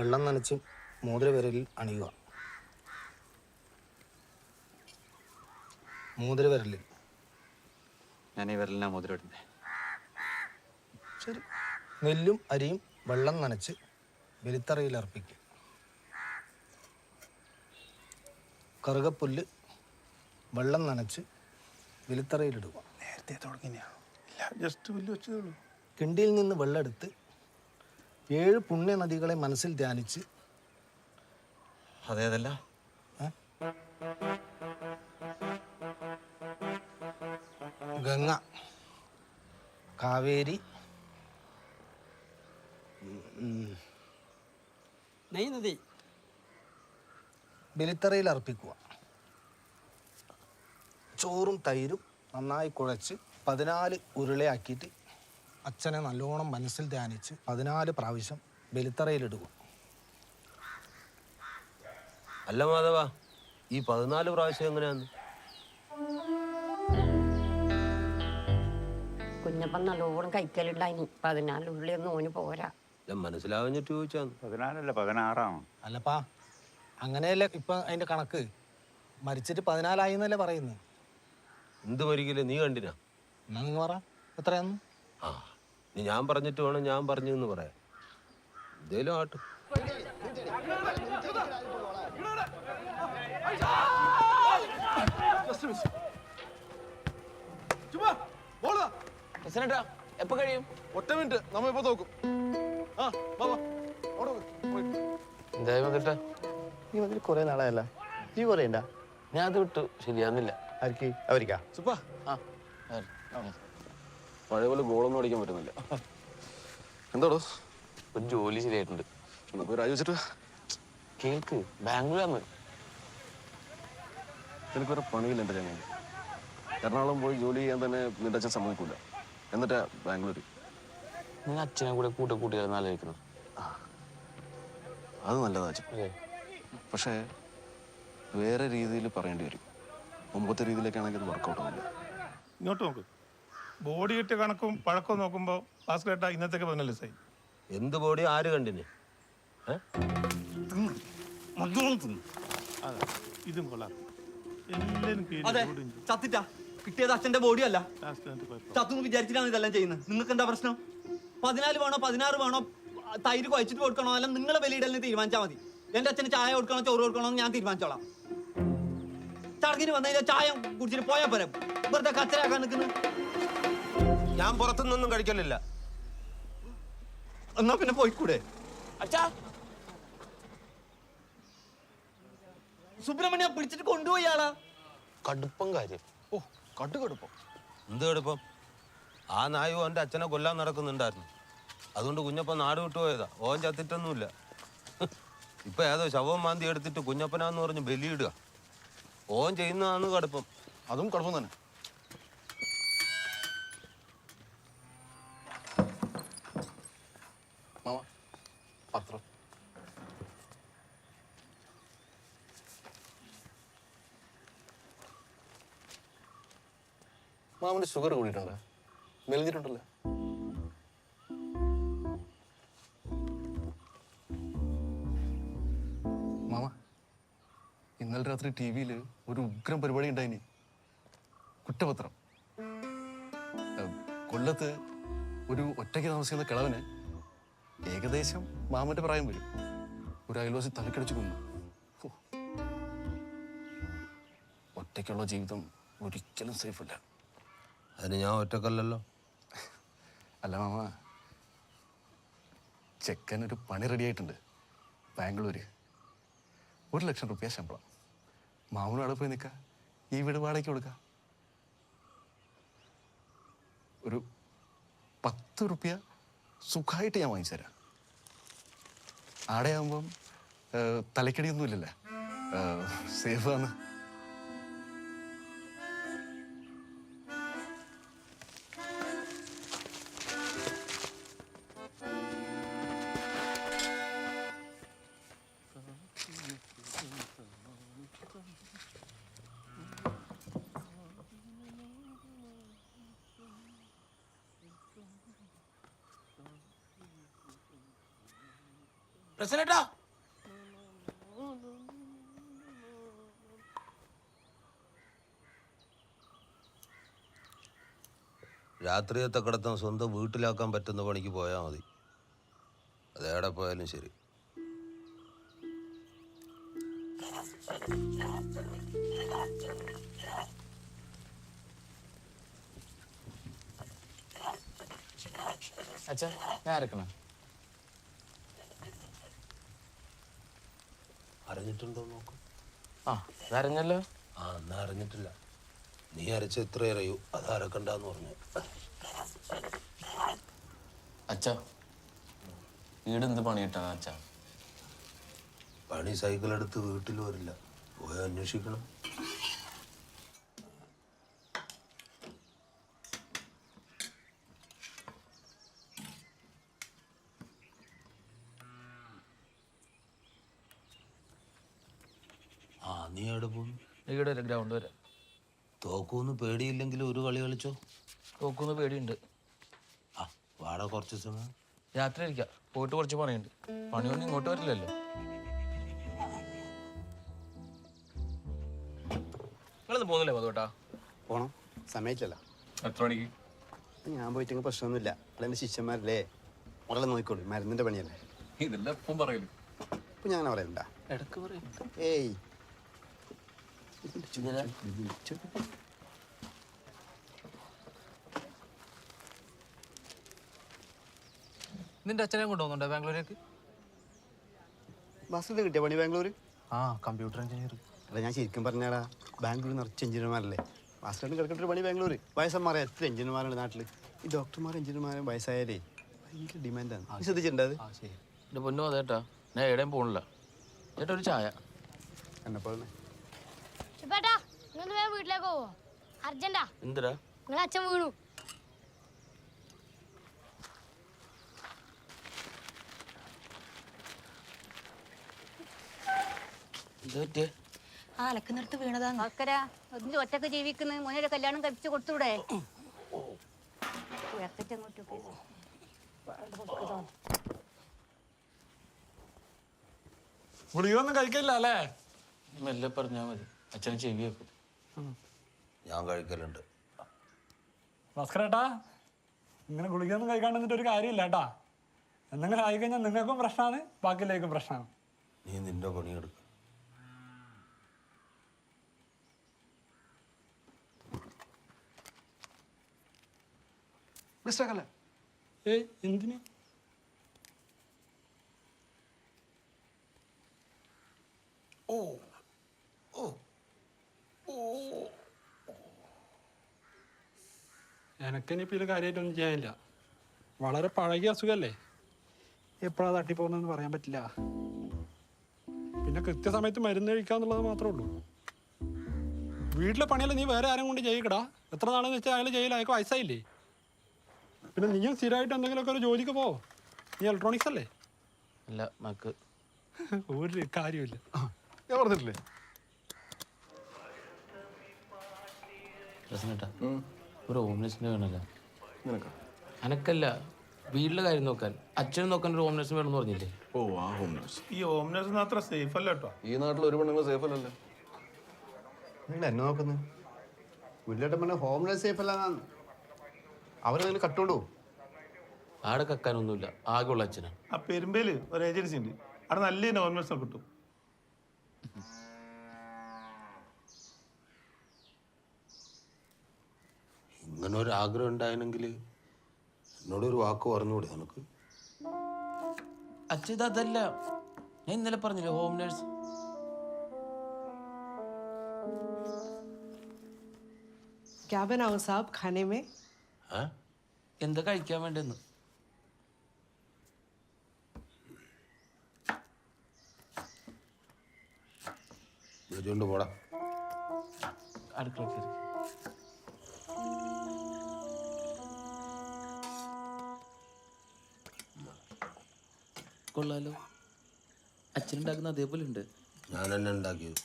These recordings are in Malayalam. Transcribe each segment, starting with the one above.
വെള്ളം നനച്ച് മോതിരവിരലിൽ അണിയുക. മോതിരവിരലിൽ. ഞാൻ ഈ വിരലിനാ മുതിരിടുന്നത് ശരി. നെല്ലും അരിയും വെള്ളം നനച്ച് വെലിത്തറയിൽ അർപ്പിക്കും കറുകപ്പുല്ല് വെള്ളം നനച്ച് വെലിത്തറയിലിടുക നേരത്തെ തുടങ്ങിയാണ് ഇല്ല ജസ്റ്റ് വലിയ വെച്ചതേ ഉള്ളൂ. കിണ്ടിയിൽ നിന്ന് വെള്ളമെടുത്ത് ഏഴ് പുണ്യ നദികളെ മനസ്സിൽ ധ്യാനിച്ച് അതേതല്ല? ഗംഗ കാവേരി നെയ് നദി. ബലിത്തറയിൽ അർപ്പിക്കുക. ചോറും തൈരും നന്നായി കുഴച്ച് പതിനാല് ഉരുളയാക്കിയിട്ട് അച്ഛനെ നല്ലോണം മനസ്സിൽ ധ്യാനിച്ച് പതിനാല് പ്രാവശ്യം ബലിത്തറയിലിടുക. അല്ല മാധവ ഈ പതിനാല് പ്രാവശ്യം എങ്ങനെയാന്ന്? കുഞ്ഞപ്പൻ നല്ലോണം കഴിക്കലുണ്ടായിന്. പതിനാലുള്ളിയൊന്നും ഓന് പോരാ. ഞാൻ മനസ്സിലാവഞ്ഞിട്ട് ചോദിച്ചാന്ന്. പതിനാലല്ല പതിനാറാണ്. അല്ലപ്പാ അങ്ങനെയല്ലേ ഇപ്പൊ അതിന്റെ കണക്ക്? മരിച്ചിട്ട് പതിനാലായി എന്നല്ലേ പറയുന്നത് എന്ത് മരിക്കില്ല നീ കണ്ടിനാ? എന്നാ നിങ്ങൾ പറ. എത്രയാന്ന്? ആ നീ ഞാൻ പറഞ്ഞിട്ട് വേണം ഞാൻ പറഞ്ഞു എന്ന് പറയാം എന്തേലും ആട്ട് എപ്പോ കഴിയും? ഒറ്റ മിനിറ്റ് നമ്മ ഇപ്പൊ നോക്കും. ആ വാ അവിടെ. എന്തായാലും വന്നിട്ട്? നീ വന്നിട്ട് കുറെ നാളായല്ല. നീ പറയണ്ട ഞാൻ അത് വിട്ടു. ശരിയാവുന്നില്ല. ആർക്ക്? അവരിക്കാ? സുപ്പാ. പഴയ പോലെ ഗോളൊന്നും അടിക്കാൻ പറ്റുന്നില്ല. എന്താടോ? ഒരു ജോലി ശരിയായിട്ടുണ്ട്. നമുക്ക് രാജിവെച്ചിട്ട് കേൾക്ക് ബാംഗ്ലൂരാന്ന്. എനിക്ക് വേറെ പണിയില്ല എന്റെ ചങ്ങനെ എറണാകുളം പോയി ജോലി ചെയ്യാൻ തന്നെ നിന്റെ അച്ഛൻ സമ്മതിക്കൂല. എന്നിട്ടാ ബാംഗ്ലൂർ നിങ്ങൾ അച്ഛനെ കൂടെ കൂട്ട കൂട്ടിയാൽ ആലോചിക്കുന്നത് അത് നല്ലതാ അച്ഛൻ. പക്ഷേ വേറെ രീതിയിൽ പറയേണ്ടി വരും. മുമ്പത്തെ രീതിയിലേക്കാണെങ്കിൽ അത് വർക്കൗട്ട് ആവില്ല. ഇങ്ങോട്ട് നോക്ക്. ബോഡി കിട്ടിയ കണക്കും പഴക്കവും നോക്കുമ്പോൾ ഭാസ്കരേട്ട ഇന്നത്തേക്ക് പറഞ്ഞല്ലേ സൈ എന്ത് ബോഡി ആര് കണ്ടിന്? ഏ? അതെ. ഇതും കൊള്ളാം. എല്ലാവരും അതെ. ചത്തിട്ട. കിട്ടിയത് അച്ഛന്റെ ബോഡി അല്ല ചത്തു വിചാരിച്ചിട്ടാണ് ഇതെല്ലാം ചെയ്യുന്നത്. നിങ്ങൾക്ക് എന്താ പ്രശ്നം? പതിനാല് വേണോ പതിനാറ് വേണോ തൈര് കുഴച്ചിട്ട് കൊടുക്കണോ അല്ല നിങ്ങളെ വിലയിടലിന് തീരുമാനിച്ചാൽ മതി. എന്റെ അച്ഛന് ചായ കൊടുക്കണോ ചോറ് കൊടുക്കണോ എന്ന് ഞാൻ തീരുമാനിച്ചോളാം. ചടങ്ങിന് വന്നു കഴിഞ്ഞാൽ ചായ കുടിച്ചിട്ട് പോയാൽ പോരെ. വെറുതെ കച്ചരാക്കാൻ നിൽക്കുന്നു. ഞാൻ പുറത്തുനിന്നൊന്നും കഴിക്കലില്ല. എന്നാ പിന്നെ പോയിക്കൂടെ? അച്ഛാ. സുബ്രഹ്മണ്യ പിടിച്ചിട്ട് കൊണ്ടുപോയി ആളാ. കടുപ്പം കാര്യം. ഓ കടുകടുപ്പം എന്ത് കടുപ്പം? ആ നായു ഓന്റെ അച്ഛനെ കൊല്ലാൻ നടക്കുന്നുണ്ടായിരുന്നു. അതുകൊണ്ട് കുഞ്ഞപ്പൻ നാട് വിട്ടുപോയതാ ഓൻ ചത്തിട്ടൊന്നുമില്ല. ഇപ്പൊ ഏതോ ശവം മാന്തി എടുത്തിട്ട് കുഞ്ഞപ്പനാന്ന് പറഞ്ഞ് ബലിയിടുക. ഓൻ ചെയ്യുന്നതാണ് കടുപ്പം. അതും കുഴപ്പം തന്നെ. മാമ പത്രം. മാമന് ഷുഗർ കൂടിയിട്ടുണ്ട്. മെലിഞ്ഞിട്ടുണ്ടല്ലോ? രാത്രി ടി വിയിൽ ഒരു ഉഗ്രം പരിപാടി ഉണ്ടായിനി. കുറ്റപത്രം. കൊല്ലത്ത് ഒരു ഒറ്റയ്ക്ക് താമസിക്കുന്ന കിളവന് ഏകദേശം മാമന്റെ പ്രായം വരും. ഒരു അയൽവാസി തലക്കടിച്ച് കൊന്നു. ഒറ്റയ്ക്കുള്ള ജീവിതം ഒരിക്കലും സേഫല്ല. അതിന് ഞാൻ ഒറ്റക്കല്ലല്ലോ. അല്ല മാമ ചെക്കൻ ഒരു പണി റെഡിയായിട്ടുണ്ട് ബാംഗ്ലൂര്. ഒരു ലക്ഷം റുപ്യ ശമ്പളം. മാമനും അവിടെ പോയി നിൽക്കാം. ഈ വീട് വാടകയ്ക്ക് കൊടുക്കാം. ഒരു പത്ത് റുപ്യ സുഖമായിട്ട് ഞാൻ വാങ്ങിച്ചു തരാം. ആടെയാകുമ്പം തലക്കടിയൊന്നുമില്ലല്ലേ? തലക്കടിയൊന്നും പ്രശ്നട്ടാ രാത്രിയത്തെ കിടത്തം സ്വന്തം വീട്ടിലാക്കാൻ പറ്റുന്ന പണിക്ക് പോയാൽ മതി. അതേടെ പോയാലും ശരി. അച്ഛാ ഞാൻ അരക്കണം. അറിഞ്ഞിട്ടുണ്ടോ നോക്ക്. ആ അതറിഞ്ഞല്ലോ. ആ എന്നാ അറിഞ്ഞിട്ടില്ല. നീ അരച്ച എത്ര അറിയൂ അത് അരക്കണ്ടെന്ന് പറഞ്ഞു. അച്ഛ വീട് എന്ത് പണി അച്ഛ? അച്ഛാ പണി സൈക്കിൾ എടുത്ത് വീട്ടിൽ വരില്ല. പോയി അന്വേഷിക്കണം ആ നീ എവിടെ പോകുന്നു ഇവിടെ വരെ? ഗ്രൗണ്ട് വരെ. തോക്കൂന്ന് പേടിയില്ലെങ്കിൽ ഒരു കളി കളിച്ചോ? തോക്കൂന്ന് പേടിയുണ്ട്. ആ വാട കുറച്ച് സമയം രാത്രി ഇരിക്കാം പോയിട്ട് കുറച്ച് പണിയുണ്ട്. പണിയൊന്നും ഇങ്ങോട്ട് വരില്ലല്ലോ. നിങ്ങളൊന്നും പോകുന്നില്ലേ മധുട്ടാ പോണം. സമയത്തില്ല എത്ര മണിക്ക്? ഞാൻ പോയിട്ടെങ്കിൽ പ്രശ്നമൊന്നുമില്ല. അതെന്റെ ശിഷ്യന്മാരല്ലേ? മുടലെ നോക്കിക്കോളൂ. മരുന്നിന്റെ പണിയല്ലേ? ഇതെല്ലാം എപ്പം പറയൽ ഇപ്പം ഞാൻ പറയണ്ട ഇടയ്ക്ക് പറയും. ഏയ് നിന്റെ അച്ഛനെ കൊണ്ടുപോകുന്നുണ്ടോ ബാംഗ്ലൂരേക്ക്? ബസ്സിൽ കിട്ടിയ? പണി ബാംഗ്ലൂർ ആ കമ്പ്യൂട്ടർ എഞ്ചിനീയർ അല്ല ഞാൻ ശരിക്കും പറഞ്ഞാടാ ബാംഗ്ലൂർ നിറച്ച് എഞ്ചിനീയർമാരല്ലേ? ബസ്സിലാണ് കിടക്കേണ്ട ഒരു പണി ബാംഗ്ലൂർ വയസ്സന്മാരെ എത്ര എഞ്ചിനീയർമാരുണ്ട് നാട്ടിൽ ഈ ഡോക്ടർമാർ എഞ്ചിനീയർമാരും വയസ്സായാലേ ഭയങ്കര ഡിമാൻഡാണ് ശ്രദ്ധിച്ചിട്ടുണ്ട് അത്? ആ ശരി. എന്റെ പൊന്നു അതേട്ടാ. ഞാൻ എവിടെയും പോകണില്ല ചേട്ടാ ഒരു ചായ. എന്നെപ്പോലെ ശുഭേട്ടാ നിങ്ങൾ വേഗം വീട്ടിലേക്ക് പോവോ. അർജന്റാ. എന്തിനാ? നിങ്ങളെ അച്ഛൻ വീണു. ആ അലക്കുന്നിടത്ത് വീണതാ. നോക്കരാ ഒന്ന് ഒറ്റയ്ക്ക് ജീവിക്കുന്ന. മോനെ കല്യാണം കഴിച്ചു കൊടുത്തൂടെ. ഗുളികയൊന്നും കഴിക്കില്ല അല്ലേ? മെല്ലെ പറഞ്ഞാ മതി. അച്ഛനെ ചെവി വെക്കും ഞാൻ കഴിക്കലുണ്ട്. ഭാസ്കരേട്ടാ ഇങ്ങനെ ഗുളികയൊന്നും കഴിക്കാണ്ട് നിന്നിട്ട് ഒരു കാര്യമില്ല കേട്ടാ. എന്തെങ്കിലും ആയിക്കഴിഞ്ഞാൽ നിങ്ങൾക്കും പ്രശ്നമാണ് ബാക്കിയിലേക്കും പ്രശ്നമാണ്. നീ നിന്റെ പണിയെടുക്ക മിസ്റ്റേക്കല്ലേ ഏയ് എന്തിന്? എനക്കിനിപ്പോൾ ഇതിൽ കാര്യമായിട്ടൊന്നും ചെയ്യാനില്ല. വളരെ പഴകിയ അസുഖമല്ലേ എപ്പോഴാണ് തട്ടിപ്പോകുന്നതെന്ന് പറയാൻ പറ്റില്ല. പിന്നെ കൃത്യസമയത്ത് മരുന്ന് കഴിക്കുക എന്നുള്ളത് മാത്രമേ ഉള്ളൂ. വീട്ടിലെ പണിയല്ല നീ വേറെ ആരും കൊണ്ട് ചെയ്യിക്കടാ. എത്ര നാളെന്ന് വെച്ചാൽ അയാൾ ചെയ്യില്ല. അയാൾക്ക് വയസ്സായില്ലേ? പിന്നെ നീയും സ്ഥിരമായിട്ട് എന്തെങ്കിലുമൊക്കെ ഒരു ജോലിക്ക് പോവോ? നീ ഇലക്ട്രോണിക്സ് അല്ലേ? അല്ല മക്ക്. ഒരു കാര്യമില്ല ഞാൻ പറഞ്ഞിട്ടില്ലേ? പ്രശ്നട്ടാ ഒരു ഹോംലെസിന് വേണമല്ലോ നിനക്കാ? അനക്കല്ല വീട്ടിലെ കാര്യം നോക്കാൻ. അച്ഛനും നോക്കാൻ ഒരു ഹോംലെസ് വേണമെന്ന് പറഞ്ഞില്ലേ? ഓ ആ ഹോം നേഴ്സ് ഈ ഹോം നേഴ്സ് അത്ര സേഫ് അല്ല കേട്ടോ ഈ നാട്ടിൽ ഒരു പെണ്ണുങ്ങൾ സേഫ് അല്ലല്ലോ. നിങ്ങൾ എന്നെ നോക്കുന്നത് വീട്ടിലോട്ട് പറഞ്ഞ ഹോംലെസ് സേഫ് അല്ല. അവരെന്തെങ്കിലും കട്ടുകൊണ്ടു ആടെ കക്കാനൊന്നുമില്ല. ആകെയുള്ള അച്ഛനാണ് ആ പെരുമ്പേൽ ഒരു ഏജൻസി ഉണ്ട്. അവിടെ നല്ല ഹോംലെസ് കിട്ടും. ഇങ്ങനെ ഒരു ആഗ്രഹം ഉണ്ടായിരുന്നെങ്കിൽ എന്നോടൊരു വാക്ക് പറഞ്ഞുകൂടെ നിനക്ക് അച്ഛൻ ഇത് അതല്ല ഞാൻ ഇന്നലെ പറഞ്ഞില്ലേ ഹോം നേഴ്സ് क्या बनाओ साहब खाने में ഏ എന്താ കഴിക്കാൻ വേണ്ടെന്ന് വരുകൊണ്ട് പോടാ അടുക്കള കയറി കൊള്ളാലോ അച്ഛനുണ്ടാക്കുന്ന അതേപോലെ ഉണ്ട് ഞാൻ എന്നെ ഉണ്ടാക്കിയത്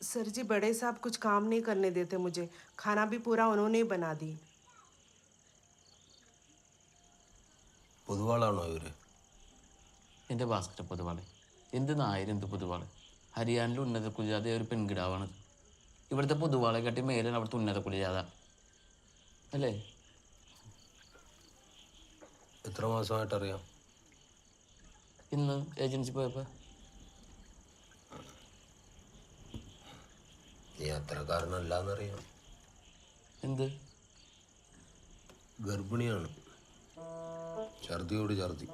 सर जी बड़े साहब कुछ काम नहीं करने देते मुझे खाना भी पूरा उन्होंने ही बना दी പൊതുവാളാണോ ഇവര് എൻ്റെ ഭാസ്കര പൊതുവാള് എന്ത് നായർ എന്ത് പൊതുവാള് ഹരിയാനയിലെ ഉന്നത കുലജാത ഒരു പെൺകിടാവാണത് ഇവിടുത്തെ പൊതുവാളെ കാട്ടി മേലാണ് അവിടുത്തെ ഉന്നത കുലജാത അല്ലേ എത്ര മാസമായിട്ട് അറിയാം ഇന്ന് ഏജൻസി പോയപ്പോൾ നീ അത്രക്കാരനല്ലാന്നറിയാം എന്ത് ഗർഭിണിയാണ് ഛർദിയോട് ഛർദി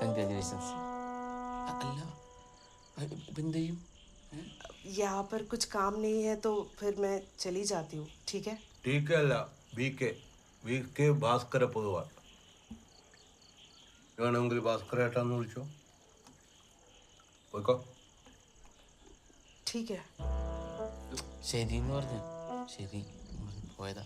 കൺഗ്രാജുലേഷൻസ് അല്ല ഇപ്പം എന്ത് ചെയ്യും ഏ? यहाँ पर कुछ काम नहीं है तो फिर मैं चली जाती हूँ ठीक है ടി കെ അല്ല B K V K Bhaskara Poduval. വേണമെങ്കിൽ ഭാസ്കരേട്ടാന്ന് വിളിച്ചോ? പോയിക്കോ. ശരി എന്ന് പറഞ്ഞു. ശരി. പോയതാ.